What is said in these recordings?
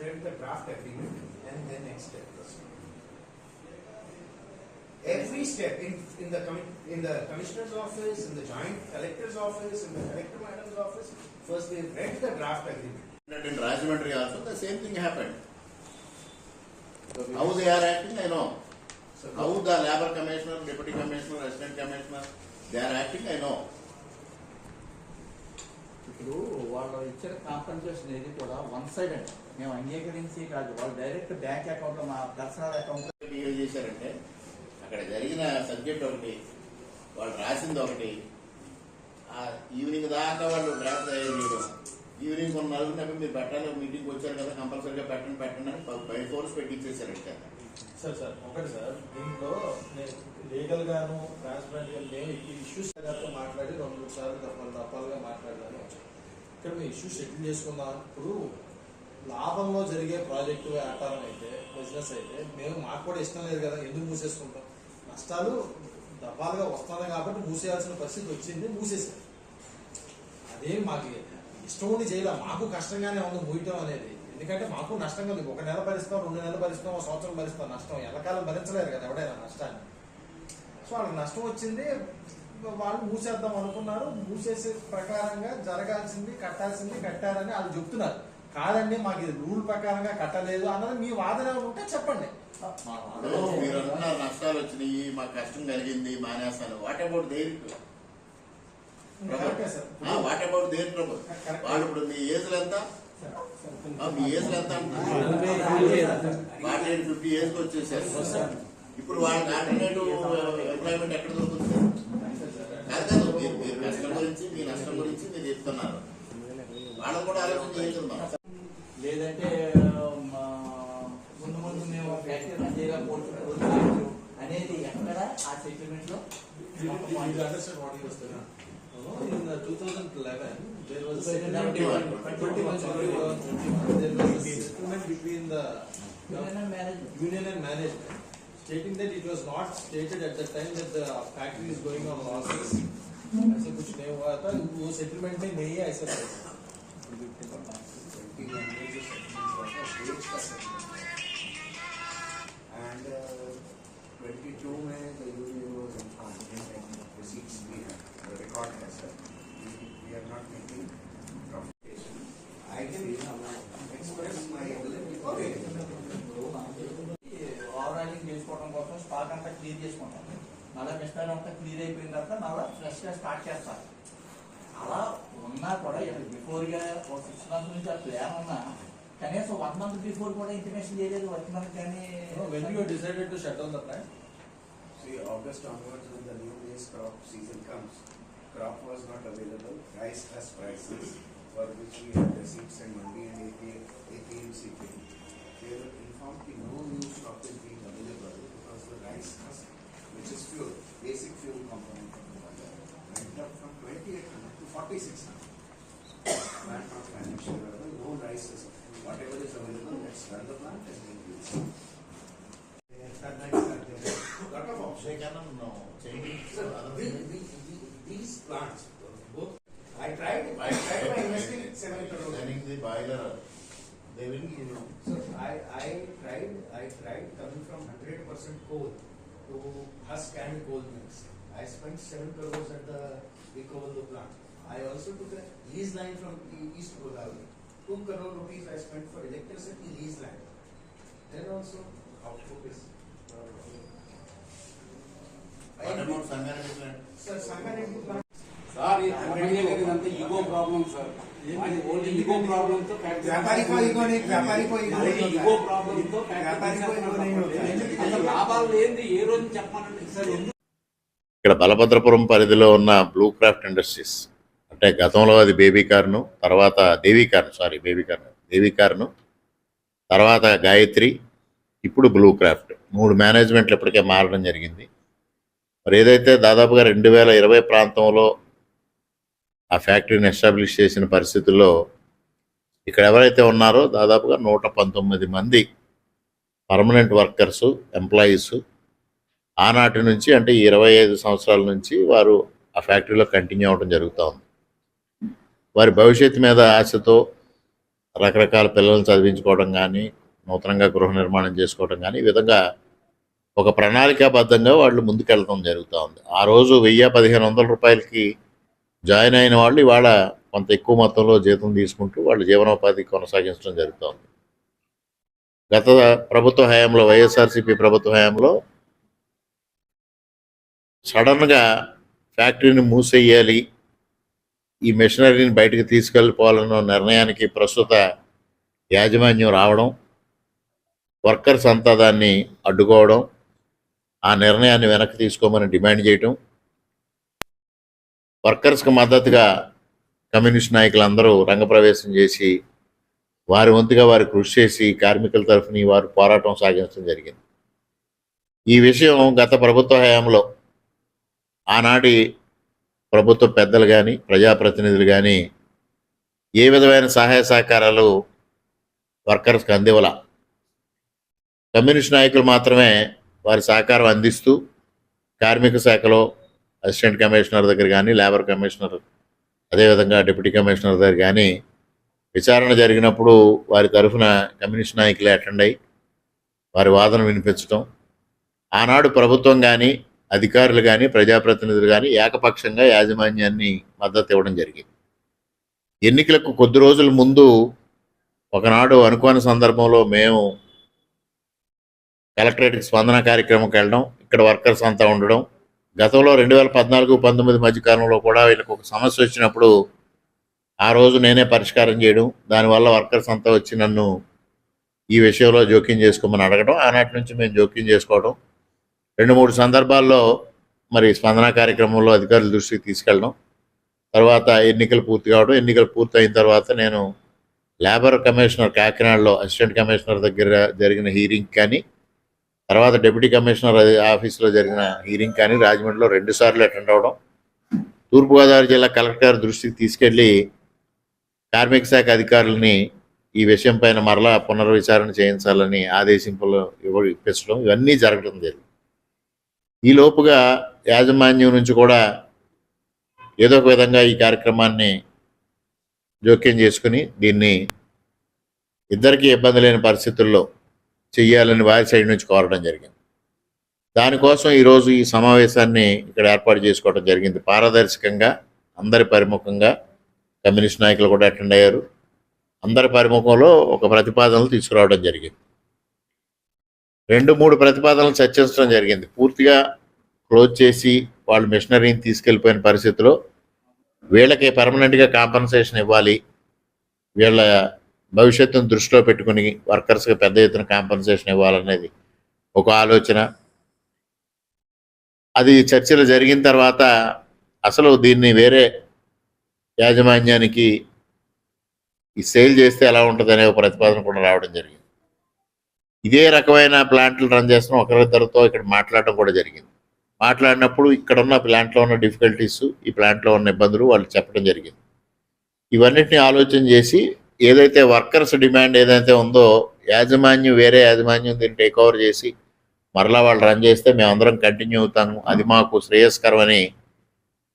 read the draft agreement and then next step proceed. Every step in, in the commi- in the commissioner's office, in the joint collector's office, in the collector madam's office, first they read the draft agreement. And in Rajahmundry also, the same thing happened. How they are acting, I know. So How the labor commissioner, deputy commissioner, assistant commissioner, they are acting, I know. ఇప్పుడు వాళ్ళు ఇచ్చిన compensation ఏది కూడా one side అండి. మేము అంగీకరించి కాదు వాళ్ళు డైరెక్ట్ బ్యాంక్ అకౌంట్ మా పర్సనల్ అకౌంట్లో బిహేవ్ చేశారంటే అక్కడ జరిగిన సబ్జెక్ట్ ఒకటి వాళ్ళు రాసింది ఒకటి ఈవినింగ్ దాకా వాళ్ళు డ్రాఫ్ట్ అయ్యారు చేయడం ఈవినింగ్ కొన్ని నలుగురినప్పుడు మీరు పెట్టాలి మీటింగ్ వచ్చారు కదా కంపల్సరీగా పెట్టండి పెట్టండి అని బై ఫోర్స్ పెట్టించేశారంటే సార్ సార్ ఒకటి సార్ దీంట్లో నేను లీగల్ గాను ట్రాన్స్పరెంట్గా నేను ఈ ఇష్యూస్ గారితో మాట్లాడి రెండు మూడు సార్లు దఫాలు తప్పాలుగా మాట్లాడాను. ఇక్కడ మీ ఇష్యూ సెటిల్ చేసుకుందాం. ఇప్పుడు లాభంలో జరిగే ప్రాజెక్టు వ్యాపారం అయితే బిజినెస్ అయితే మేము మాకు కూడా ఇష్టం లేదు కదా ఎందుకు మూసేసుకుంటాం? నష్టాలు దఫాలుగా వస్తున్నాయి కాబట్టి మూసేయాల్సిన పరిస్థితి వచ్చింది మూసేసారు అదేం మాకు ఇష్టం ఉండి చేయలే మాకు కష్టంగానే ఉంది మూయటం అనేది. ఎందుకంటే మాకు నష్టంగా ఉంది ఒక నెల భరిస్తాం రెండు నెలలు భరిస్తాం ఒక సంవత్సరం భరిస్తాం. నష్టం ఎల్లకాలం భరించలేరు కదా ఎవడైనా నష్టాన్ని. సో వాళ్ళకి నష్టం వచ్చింది వాళ్ళు మూసేద్దాం అనుకున్నారు. మూసేసే ప్రకారంగా జరగాల్సింది కట్టాల్సింది కట్టారని వాళ్ళు చెప్తున్నారు. కాదండి మాకు ఇది రూల్ ప్రకారంగా కట్టలేదు అన్నది మీ వాదన ఉంటే చెప్పండి. మా మీరు అంటున్నారు నష్టాలు వచ్చినాయి మాకు కష్టం కలిగింది మానేస్తాను what about there. What about there Prabhu correct. వాళ్ళు ఇప్పుడు మీ ఏజ్లు ఎంత? అంటున్నారు? వాళ్ళు ఫిఫ్టీ ఇయర్స్ వచ్చేసారు. ఇప్పుడు వాళ్ళకి ఆల్టర్నేటివ్ ఎంప్లాయ్మెంట్ ఎక్కడ దొరుకుతుంది? కాదు కాదు మీరు మీరు కష్టం గురించి మీ నష్టం గురించి మీరు చెప్తున్నారు. వాళ్ళని కూడా ఆలోచన చేయించున్నాం లేదంటే ముందు ముందు మేము ఫ్యాక్టరీ రన్ చేయకపోవచ్చు అనేది ఎక్కడ ఆ సెటిల్మెంట్లో? In 2011, there was a settlement between the union and management. Stating that it was not stated at the time that the factory is going on losses. ऐसे कुछ नहीं हुआ था वो settlement में नहीं है ऐसा And uh, 22 में the union was in fine, receipts. Record has that. We we are not making computation. I can express my ability. Okay. Overhauling చేసుకోవడం కోసం స్టాక్ అంతా క్లియర్ చేసుకుంటాం మళ్ళీ మిస్టర్ అంతా క్లియర్ అయిపోయిన తర్వాత మళ్ళీ ఫ్రెష్గా స్టార్ట్ చేస్తారు అలా ఉన్నా కూడా బిఫోర్గా ఒక సిక్స్ మంత్స్ నుంచి ఆ ప్లాన్ ఉన్నా కనీసం వన్ మంత్ బిఫోర్ కూడా ఇంటిమేషన్ చేయలేదు వర్క్ మంత్ కానీ when you decided to shut down the plant, See, August onwards when the new maize crop season comes, crop was not available, rice has prices for which we had receipts and mandi and APM, APMC pay. They were informed that no new stock is being available because the rice husk, which is fuel, basic fuel component of the mother, went up from twenty-eight hundred to forty-six hundred. Plant not financially available, no rice is, whatever is available, let's run the plant and then we'll see. Lot of options. The- the- the- these plants, both, I tried, I tried by investing seven crore. the boiler, they will give you. So I, I tried, I tried coming from hundred percent coal to husk and coal mix. I spent seven crores at the Ecovaldo plant. I also took a lease line from E- East Godavari. Two crore rupees I spent for electricity lease line. Then also output is. What ఇక్కడ బలభద్రపురం పరిధిలో ఉన్న blue craft industries అంటే గతంలో అది baby కార్ను తర్వాత దేవీ కార్ను sorry baby కార్ను దేవీ కార్ను తర్వాత గాయత్రి ఇప్పుడు blue craft మూడు మేనేజ్మెంట్లు ఇప్పటికే మారడం జరిగింది. మరి ఏదైతే దాదాపుగా రెండు వేల ఇరవై ప్రాంతంలో ఆ ఫ్యాక్టరీని ఎస్టాబ్లిష్ చేసిన పరిస్థితుల్లో ఇక్కడ ఎవరైతే ఉన్నారో దాదాపుగా నూట పంతొమ్మిది మంది పర్మనెంట్ వర్కర్సు ఎంప్లాయీసు ఆనాటి నుంచి అంటే ఇరవై ఐదు సంవత్సరాల నుంచి వారు ఆ ఫ్యాక్టరీలో కంటిన్యూ అవ్వడం జరుగుతూ ఉంది. వారి భవిష్యత్తు మీద ఆశతో రకరకాల పిల్లల్ని చదివించుకోవడం కానీ నూతనంగా గృహ నిర్మాణం చేసుకోవడం కానీ ఈ విధంగా ఒక ప్రణాళికాబద్ధంగా వాళ్ళు ముందుకెళ్ళడం జరుగుతూ ఉంది. ఆ రోజు వెయ్యి పదిహేను వందల రూపాయలకి జాయిన్ అయిన వాళ్ళు ఇవాళ కొంత ఎక్కువ మొత్తంలో జీతం తీసుకుంటూ వాళ్ళ జీవనోపాధి కొనసాగించడం జరుగుతుంది గత ప్రభుత్వ హయాంలో వైఎస్ఆర్సీపీ ప్రభుత్వ హయాంలో సడన్గా ఫ్యాక్టరీని మూసేయాలి ఈ మెషినరీని బయటకు తీసుకెళ్ళిపోవాలన్న నిర్ణయానికి ప్రస్తుత యాజమాన్యం రావడం వర్కర్స్ అంతా దాన్ని అడ్డుకోవడం ఆ నిర్ణయాన్ని వెనక్కి తీసుకోమని డిమాండ్ చేయటం వర్కర్స్కి మద్దతుగా కమ్యూనిస్ట్ నాయకులందరూ రంగప్రవేశం చేసి వారి వంతుగా వారు కృషి చేసి కార్మికుల తరఫుని వారు పోరాటం సాగించడం జరిగింది. ఈ విషయం గత ప్రభుత్వ హయాంలో ఆనాటి ప్రభుత్వ పెద్దలు కానీ ప్రజాప్రతినిధులు కానీ ఏ విధమైన సహాయ సహకారాలు వర్కర్స్కి అందివల కమ్యూనిస్ట్ నాయకులు మాత్రమే వారి సహకారం అందిస్తూ కార్మిక శాఖలో అసిస్టెంట్ కమిషనర్ దగ్గర కానీ లేబర్ కమిషనర్ అదేవిధంగా డిప్యూటీ కమిషనర్ దగ్గర కానీ విచారణ జరిగినప్పుడు వారి తరఫున కమ్యూనిస్ట్ నాయకులే అటెండ్ అయ్యి వారి వాదన వినిపించడం ఆనాడు ప్రభుత్వం కానీ అధికారులు కానీ ప్రజాప్రతినిధులు కానీ ఏకపక్షంగా యాజమాన్యాన్ని మద్దతు ఇవ్వడం జరిగింది. ఎన్నికలకు కొద్ది రోజుల ముందు ఒకనాడు అనుకోని సందర్భంలో మేము కలెక్టరేట్ స్పందన కార్యక్రమంకి వెళ్ళడం ఇక్కడ వర్కర్స్ అంతా ఉండడం. గతంలో రెండు వేల పద్నాలుగు పంతొమ్మిది మధ్యకాలంలో కూడా వీళ్ళకి ఒక సమస్య వచ్చినప్పుడు ఆ రోజు నేనే పరిష్కారం చేయడం. దానివల్ల వర్కర్స్ అంతా వచ్చి నన్ను ఈ విషయంలో జోక్యం చేసుకోమని అడగడం. ఆనాటి నుంచి మేము జోక్యం చేసుకోవడం. రెండు మూడు సందర్భాల్లో మరి స్పందన కార్యక్రమంలో అధికారుల దృష్టికి తీసుకెళ్ళడం. తర్వాత ఎన్నికలు పూర్తి కావడం. ఎన్నికలు పూర్తి అయిన తర్వాత నేను లేబర్ కమిషనర్ కాకినాడలో అసిస్టెంట్ కమిషనర్ దగ్గర జరిగిన హీరింగ్ కానీ తర్వాత డిప్యూటీ కమిషనర్ ఆఫీస్లో జరిగిన హీరింగ్ కానీ రాజమండ్రిలో రెండు సార్లు అటెండ్ అవ్వడం. తూర్పుగోదావరి జిల్లా కలెక్టర్ దృష్టికి తీసుకెళ్ళి కార్మిక శాఖ అధికారులని ఈ విషయం పైన మరలా పునర్విచారణ చేయించాలని ఆదేశింపులు ఇవ్వ ఇప్పించడం ఇవన్నీ జరగడం జరిగింది. ఈ లోపుగా యాజమాన్యం నుంచి కూడా ఏదో ఒక విధంగా ఈ కార్యక్రమాన్ని జోక్యం చేసుకుని దీన్ని ఇద్దరికీ ఇబ్బంది లేని పరిస్థితుల్లో చెయ్యాలని వారి సైడ్ నుంచి కోరడం జరిగింది. దానికోసం ఈరోజు ఈ సమావేశాన్ని ఇక్కడ ఏర్పాటు చేసుకోవడం జరిగింది. పారదర్శకంగా అందరి పరిముఖంగా కమ్యూనిస్ట్ నాయకులు కూడా అటెండ్ అయ్యారు. అందరి పరిముఖంలో ఒక ప్రతిపాదనలు తీసుకురావడం జరిగింది. రెండు మూడు ప్రతిపాదనలు చర్చించడం జరిగింది. పూర్తిగా క్లోజ్ చేసి వాళ్ళు మిషనరీని తీసుకెళ్ళిపోయిన పరిస్థితిలో వీళ్ళకి పర్మనెంట్గా కాంపన్సేషన్ ఇవ్వాలి. వీళ్ళ భవిష్యత్తును దృష్టిలో పెట్టుకుని వర్కర్స్కి పెద్ద ఎత్తున కాంపన్సేషన్ ఇవ్వాలనేది ఒక ఆలోచన. అది చర్చలు జరిగిన తర్వాత అసలు దీన్ని వేరే యాజమాన్యానికి ఈ సేల్ చేస్తే ఎలా ఉంటుంది అనే ఒక ప్రతిపాదన కూడా రావడం జరిగింది. ఇదే రకమైన ప్లాంట్లు రన్ చేస్తున్న ఒకరిద్దరితో ఇక్కడ మాట్లాడటం కూడా జరిగింది. మాట్లాడినప్పుడు ఇక్కడ ఉన్న ప్లాంట్లో ఉన్న డిఫికల్టీస్ ఈ ప్లాంట్లో ఉన్న ఇబ్బందులు వాళ్ళు చెప్పడం జరిగింది. ఇవన్నిటిని ఆలోచన చేసి ఏదైతే వర్కర్స్ డిమాండ్ ఏదైతే ఉందో యాజమాన్యం వేరే యాజమాన్యం దీన్ని టేక్ ఓవర్ చేసి మరలా వాళ్ళు రన్ చేస్తే మేమందరం కంటిన్యూ అవుతాము అది మాకు శ్రేయస్కరమని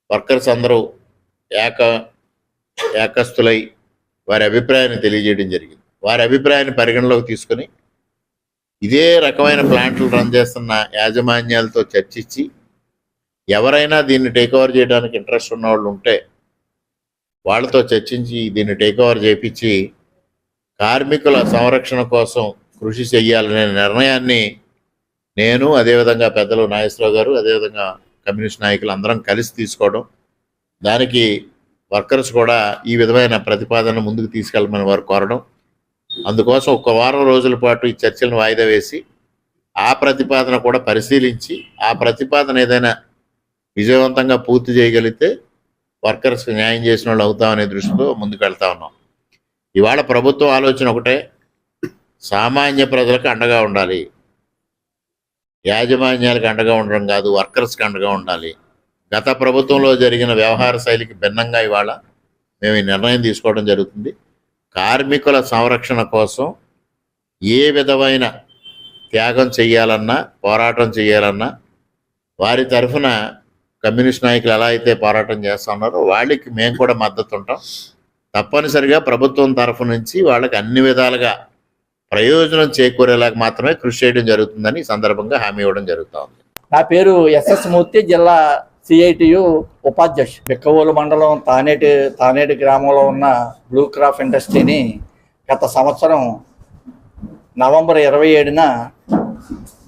వర్కర్స్ అందరూ ఏక ఏకస్తులై వారి అభిప్రాయాన్ని తెలియజేయడం జరిగింది. వారి అభిప్రాయాన్ని పరిగణలోకి తీసుకొని ఇదే రకమైన ప్లాంట్లు రన్ చేస్తున్న యాజమాన్యాలతో చర్చించి ఎవరైనా దీన్ని టేక్ ఓవర్ చేయడానికి ఇంట్రెస్ట్ ఉన్న వాళ్ళు ఉంటే వాళ్ళతో చర్చించి దీన్ని టేక్ ఓవర్ చేపించి కార్మికుల సంరక్షణ కోసం కృషి చేయాలనే నిర్ణయాన్ని నేను అదేవిధంగా పెద్దలు నాగేశ్వరరావు గారు అదేవిధంగా కమ్యూనిస్ట్ నాయకులు అందరం కలిసి తీసుకోవడం. దానికి వర్కర్స్ కూడా ఈ విధమైన ప్రతిపాదన ముందుకు తీసుకెళ్ళమని వారు కోరడం. అందుకోసం ఒక వారం రోజుల పాటు ఈ చర్చలను వాయిదా వేసి ఆ ప్రతిపాదన కూడా పరిశీలించి ఆ ప్రతిపాదన ఏదైనా విజయవంతంగా పూర్తి చేయగలిగితే వర్కర్స్కి న్యాయం చేసిన వాళ్ళు అవుతామనే దృష్టితో ముందుకు వెళ్తా ఉన్నాం. ఇవాళ ప్రభుత్వం ఆలోచన ఒకటే సామాన్య ప్రజలకు అండగా ఉండాలి. యాజమాన్యాలకు అండగా ఉండడం కాదు వర్కర్స్కి అండగా ఉండాలి. గత ప్రభుత్వంలో జరిగిన వ్యవహార శైలికి భిన్నంగా ఇవాళ మేము ఈ నిర్ణయం తీసుకోవడం జరుగుతుంది. కార్మికుల సంరక్షణ కోసం ఏ విధమైన త్యాగం చేయాలన్నా పోరాటం చేయాలన్నా వారి తరఫున కమ్యూనిస్ట్ నాయకులు ఎలా అయితే పోరాటం చేస్తున్నారో వాళ్ళకి మేము కూడా మద్దతు ఉంటాం. తప్పనిసరిగా ప్రభుత్వం తరఫు నుంచి వాళ్ళకి అన్ని విధాలుగా ప్రయోజనం చేకూరేలాగా మాత్రమే కృషి చేయడం జరుగుతుందని సందర్భంగా హామీ ఇవ్వడం జరుగుతుంది నా పేరు ఎస్ఎస్ మూర్తి జిల్లా సిఐటియు ఉపాధ్యక్షు బిక్కవోలు మండలం తానేటి తానేటి గ్రామంలో ఉన్న బ్లూ క్రాఫ్ ఇండస్ట్రీని గత సంవత్సరం నవంబర్ ఇరవై ఏడున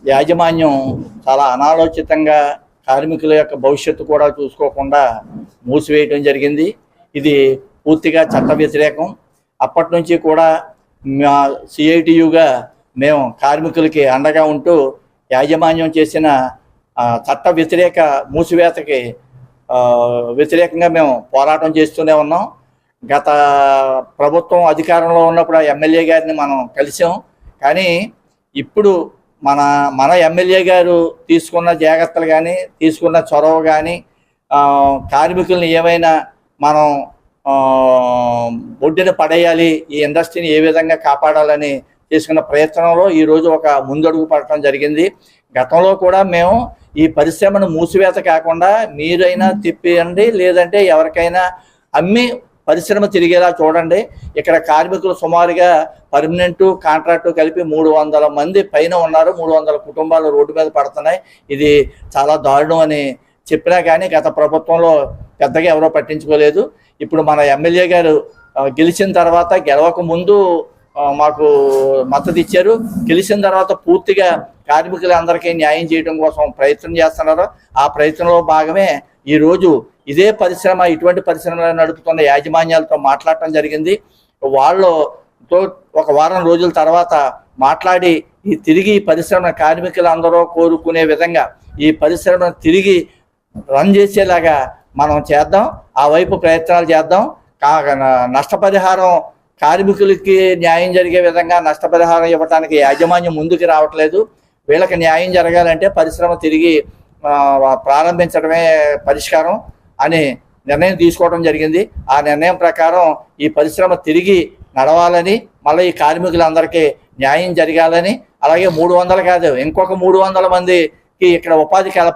యాజమాన్యం చాలా అనాలోచితంగా కార్మికుల యొక్క భవిష్యత్తు కూడా చూసుకోకుండా మూసివేయటం జరిగింది. ఇది పూర్తిగా చట్ట వ్యతిరేకం. అప్పటి నుంచి కూడా మా సిఐటియుగా మేము కార్మికులకి అండగా ఉంటూ యాజమాన్యం చేసిన చట్ట వ్యతిరేక మూసివేతకి వ్యతిరేకంగా మేము పోరాటం చేస్తూనే ఉన్నాం. గత ప్రభుత్వం అధికారంలో ఉన్నప్పుడు ఎమ్మెల్యే గారిని మనం కలిసాం. కానీ ఇప్పుడు మన మన ఎమ్మెల్యే గారు తీసుకున్న జాగ్రత్తలు కానీ తీసుకున్న చొరవ కానీ కార్మికులను ఏమైనా మనం ఆ, ఒడ్డున పడేయాలి ఈ ఇండస్ట్రీని ఏ విధంగా కాపాడాలని చేసుకున్న ప్రయత్నంలో ఈరోజు ఒక ముందడుగు పడటం జరిగింది. గతంలో కూడా మేము ఈ పరిశ్రమను మూసివేత కాకుండా మీరైనా తిప్పియండి లేదంటే ఎవరికైనా అమ్మి పరిశ్రమ తిరిగేలా చూడండి. ఇక్కడ కార్మికులు సుమారుగా పర్మనెంట్ కాంట్రాక్టు కలిపి మూడు వందల మంది పైన ఉన్నారు. మూడు వందల కుటుంబాలు రోడ్డు మీద పడుతున్నాయి. ఇది చాలా దారుణం అని చెప్పినా కానీ గత ప్రభుత్వంలో పెద్దగా ఎవరో పట్టించుకోలేదు. ఇప్పుడు మన ఎమ్మెల్యే గారు గెలిచిన తర్వాత గెలవక ముందు మాకు మద్దతు ఇచ్చారు. గెలిచిన తర్వాత పూర్తిగా కార్మికులందరికీ న్యాయం చేయడం కోసం ప్రయత్నం చేస్తున్నారు. ఆ ప్రయత్నంలో భాగమే ఈరోజు ఇదే పరిశ్రమ ఇటువంటి పరిశ్రమలు నడుపుతున్న యాజమాన్యాలతో మాట్లాడటం జరిగింది. వాళ్ళతో ఒక వారం రోజుల తర్వాత మాట్లాడి ఈ తిరిగి ఈ పరిశ్రమ కార్మికులందరూ కోరుకునే విధంగా ఈ పరిశ్రమ తిరిగి రన్ చేసేలాగా మనం చేద్దాం. ఆ వైపు ప్రయత్నాలు చేద్దాం. కా- నష్టపరిహారం కార్మికులకి న్యాయం జరిగే విధంగా నష్టపరిహారం ఇవ్వడానికి యాజమాన్యం ముందుకు రావట్లేదు. వీళ్ళకి న్యాయం జరగాలంటే పరిశ్రమ తిరిగి ప్రారంభించడమే పరిష్కారం. అని నిర్ణయం తీసుకోవడం జరిగింది. ఆ నిర్ణయం ప్రకారం ఈ పరిశ్రమ తిరిగి నడవాలని మళ్ళీ ఈ కార్మికులందరికీ న్యాయం జరగాలని అలాగే మూడు వందలు కాదు ఇంకొక మూడు వందల మందికి ఇక్కడ ఉపాధి కల్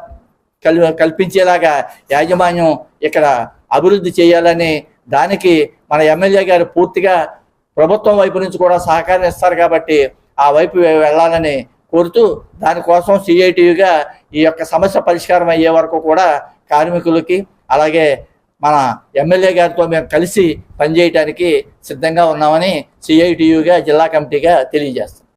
కల్ కల్పించేలాగా యాజమాన్యం ఇక్కడ అభివృద్ధి చేయాలని దానికి మన ఎమ్మెల్యే గారు పూర్తిగా ప్రభుత్వం వైపు నుంచి కూడా సహకారం ఇస్తారు కాబట్టి ఆ వైపు వెళ్ళాలని కోరుతూ దానికోసం సిఐటియుగా ఈ యొక్క సమస్య పరిష్కారం అయ్యే వరకు కూడా కార్మికులకి అలాగే మన ఎమ్మెల్యే గారితో మేము కలిసి పనిచేయడానికి సిద్ధంగా ఉన్నామని సిఐటియుగా జిల్లా కమిటీగా తెలియజేస్తాం